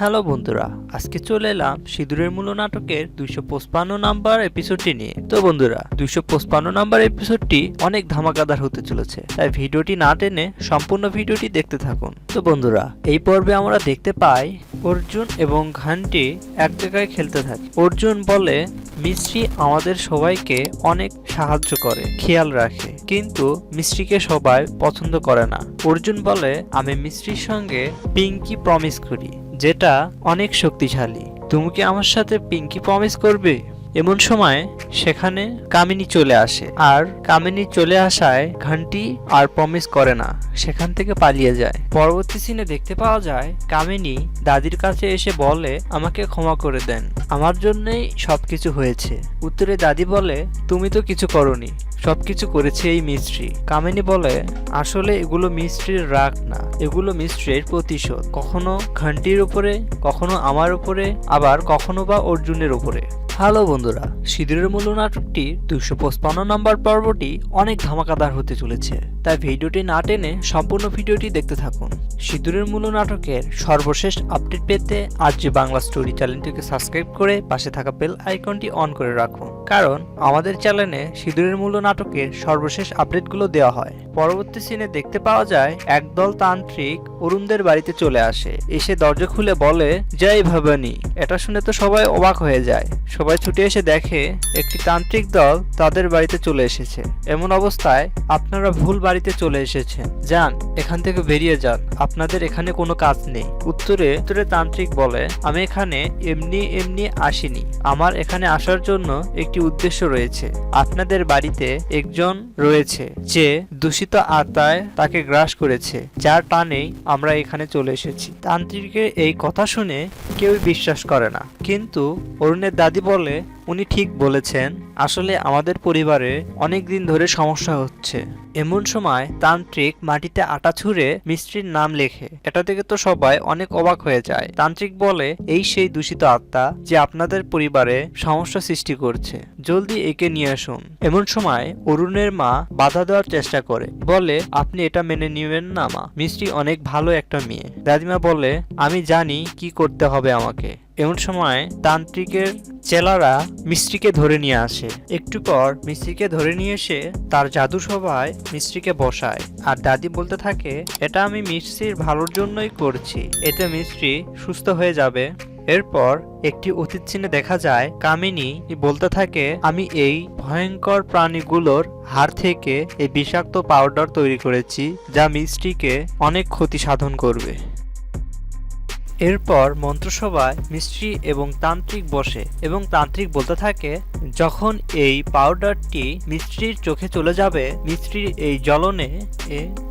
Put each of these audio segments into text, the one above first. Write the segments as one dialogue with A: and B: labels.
A: Hello বন্ধুরা, আজকে চলে এলাম সিঁদুরের মূল নাটকের দুইশো পঁচপান্ন নাম্বার এপিসোডটি নিয়ে। তো বন্ধুরা, দুইশো পঁচপান্ন নাম্বার এপিসোডটি অনেক ধামাকাদার হতে চলেছে, তাই ভিডিওটি না টেনে সম্পূর্ণ ভিডিওটি দেখতে থাকুন। তো বন্ধুরা, এই পর্বে আমরা দেখতে পাই অর্জুন এবং ঘানটি এক জায়গায় খেলতে থাকে। অর্জুন বলে, মিস্ত্রি আমাদের সবাইকে অনেক সাহায্য করে, খেয়াল রাখে, কিন্তু মিস্ত্রিকে সবাই পছন্দ করে না। অর্জুন বলে, আমি মিস্ত্রির সঙ্গে পিঙ্কি প্রমিস করি। যেটা অনেক শক্তিশালী। তুমি কি আমার সাথে পিঙ্কি প্রমিস করবে? এমন সময় সেখানে কামিনী চলে আসে। আর কামিনী চলে আসায় ঘান্টি আর প্রমিস করে না, সেখান থেকে পালিয়ে যায়। পরবর্তী সিনে দেখতে পাওয়া যায়, কামিনী দাদির কাছে এসে বলে, আমাকে ক্ষমা করে দেন। আমার জন্যই সবকিছু হয়েছে। উত্তরে দাদি বলে, তুমি তো কিছু করনি। সবকিছু করেছে এই মিস্ত্রি। কামিনী বলে, আসলে এগুলো মিস্ত্রির রাগ না। এগুলো মিস্ত্রির প্রতিশোধ। কখনো ঘান্টির উপরে, কখনো আমার উপরে, আবার কখনো বা অর্জুনের উপরে। হ্যালো বন্ধুরা, সিঁদুরের মূল্য নাটকটির দুশো পঁচপান্ন নম্বর পর্বটি অনেক ধামাকাদার হতে চলেছে। তাই ভিডিওটি না টেনে সম্পূর্ণ ভিডিওটি দেখতে থাকুন। সিঁদুরের মূল্য নাটকের সর্বশেষ আপডেট পেতে আজ যে বাংলা স্টোরি চ্যানেলটিকে সাবস্ক্রাইব করে পাশে থাকা বেল আইকনটি অন করে রাখুন। কারণ আমাদের চ্যানেলে সিঁদুরের মূল্য নাটকের সর্বশেষ আপডেটগুলো দেওয়া হয়। পরবর্তী সিনে দেখতে পাওয়া যায়, একদল তান্ত্রিক অরুণদের বাড়িতে চলে আসে। এসে দরজা খুলে বলে, জয় ভবানী। এটা শুনে তো সবাই অবাক হয়ে যায়। সবাই ছুটে এসে দেখে, একটি তান্ত্রিক দল তাদের বাড়িতে চলে এসেছে। এমন অবস্থায় আপনারা ভুল বাড়িতে চলে এসেছেন যান, এখান থেকে বেরিয়ে যান। আপনাদের এখানে কোনো কাজ নেই। উত্তরে উত্তরে তান্ত্রিক বলে, আমি এখানে এমনি এমনি আসিনি। আমার এখানে আসার জন্য একটি উদ্দেশ্য রয়েছে। আপনাদের বাড়িতে একজন রয়েছে, যে দূষিত আত্মায় তাকে গ্রাস করেছে। যার টানেই আমরা এখানে চলে এসেছি। তান্ত্রিকের এই কথা শুনে কেউ বিশ্বাস করে না। কিন্তু অরুণের দাদি বলে, উনি ঠিক বলেছেন আসলে আমাদের পরিবারে অনেক দিন ধরে সমস্যা হচ্ছে। এমন সময় তান্ত্রিক মাটিতে আটা ছুঁড়ে মিস্ত্রির নাম লেখে। এটা থেকে তো সবাই অনেক অবাক হয়ে যায়। তান্ত্রিক বলে, এই সেই দূষিত আত্মা যে আপনাদের পরিবারে সমস্যা সৃষ্টি করছে। জলদি একে নিয়ে আসুন। এমন সময় অরুণের মা বাধা দেওয়ার চেষ্টা করে। বলে, আপনি এটা মেনে নিবেন না মা। মিস্ত্রি অনেক ভালো একটা মেয়ে। দাদিমা বলে, আমি জানি কি করতে হবে আমাকে। এমন সময় তান্ত্রিকের চেলারা মিস্ত্রিকে ধরে নিয়ে আসে। একটু পর মিস্ত্রিকে ধরে নিয়ে এসে তার জাদু সভায় মিস্ত্রিকে বসায়। আর দাদি বলতে থাকে, এটা আমি মিস্ত্রির ভালোর জন্যই করছি। এতে মিস্ত্রি সুস্থ হয়ে যাবে। এরপর একটি অতীত চিহ্নে দেখা যায়। কামিনী বলতে থাকে, আমি এই ভয়ঙ্কর প্রাণীগুলোর হাড় থেকে এই বিষাক্ত পাউডার তৈরি করেছি, যা মিষ্টিকে অনেক ক্ষতি সাধন করবে। এরপর মন্ত্রসভায় মিস্ত্রি এবং তান্ত্রিক বসে এবং তান্ত্রিক বলতে থাকে, যখন এই পাউডারটি মিস্ত্রির চোখে চলে যাবে, মিস্ত্রির এই জ্বলনে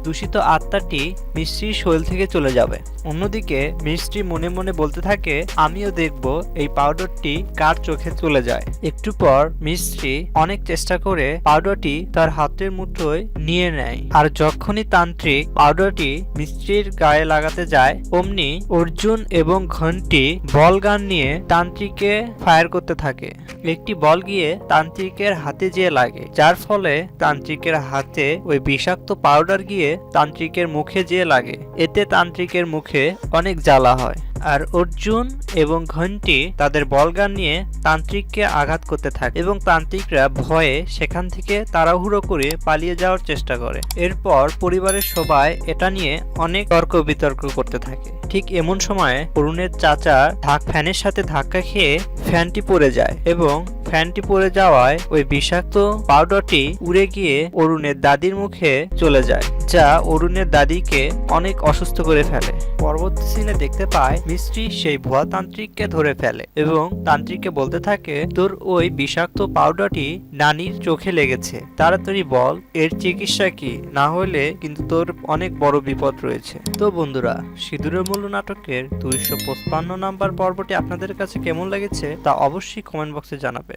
A: দূষিত আত্মাটি মিস্ত্রির শৈল থেকে চলে যাবে। অন্যদিকে মিস্ত্রি মনে মনে বলতে থাকে, আমিও দেখব এই পাউডারটি কার চোখে চলে যায়। একটু পর মিস্ত্রি অনেক চেষ্টা করে পাউডারটি তার হাতের মুঠোয় নিয়ে নেয়। আর যখনই তান্ত্রিক পাউডারটি মিস্ত্রির গায়ে লাগাতে যায়, অমনি অর্জুন এবং ঘন্টি বল গান নিয়ে তান্ত্রিককে ফায়ার করতে থাকে। একটি বল গিয়ে তান্ত্রিকের হাতে যেয়ে লাগে, যার ফলে তান্ত্রিকের হাতে ওই বিষাক্ত পাউডার গিয়ে তান্ত্রিকের মুখে যেয়ে লাগে, এতে তান্ত্রিকের মুখে অনেক জ্বালা হয়। আর অর্জুন এবং ঘন্টি তাদের বলগান নিয়ে তান্ত্রিককে আঘাত করতে থাকে এবং তান্ত্রিকরা ভয়ে সেখান থেকে তাড়াহুড়ো করে পালিয়ে যাওয়ার চেষ্টা করে। এরপর পরিবারের সবাই এটা নিয়ে অনেক তর্ক বিতর্ক করতে থাকে। ঠিক এমন সময় অরুণের চাচা ধাক ফ্যানের সাথে ধাক্কা খেয়ে ফ্যানটি পড়ে যায় এবং ফ্যানটি পড়ে যাওয়ায় ওই বিষাক্ত পাউডারটি উড়ে গিয়ে অরুণের দাদির মুখে চলে যায়, যা অরুণের দাদিকে অনেক অসুস্থ করে ফেলে। পরবর্তী সিনে দেখতে পায় মিস্ত্রি সেই ভুয়া তান্ত্রিককে ধরে ফেলে এবং তান্ত্রিককে বলতে থাকে, তোর ওই বিষাক্ত পাউডারটি নানির চোখে লেগেছে। তাড়াতাড়ি বল, এর চিকিৎসা কি? না হলে কিন্তু তোর অনেক বড় বিপদ রয়েছে। তো বন্ধুরা, সিঁদুরের মূল্য নাটকের দুইশো পঁচপান্ন নাম্বার পর্বটি আপনাদের কাছে কেমন লেগেছে তা অবশ্যই কমেন্ট বক্সে জানাবেন।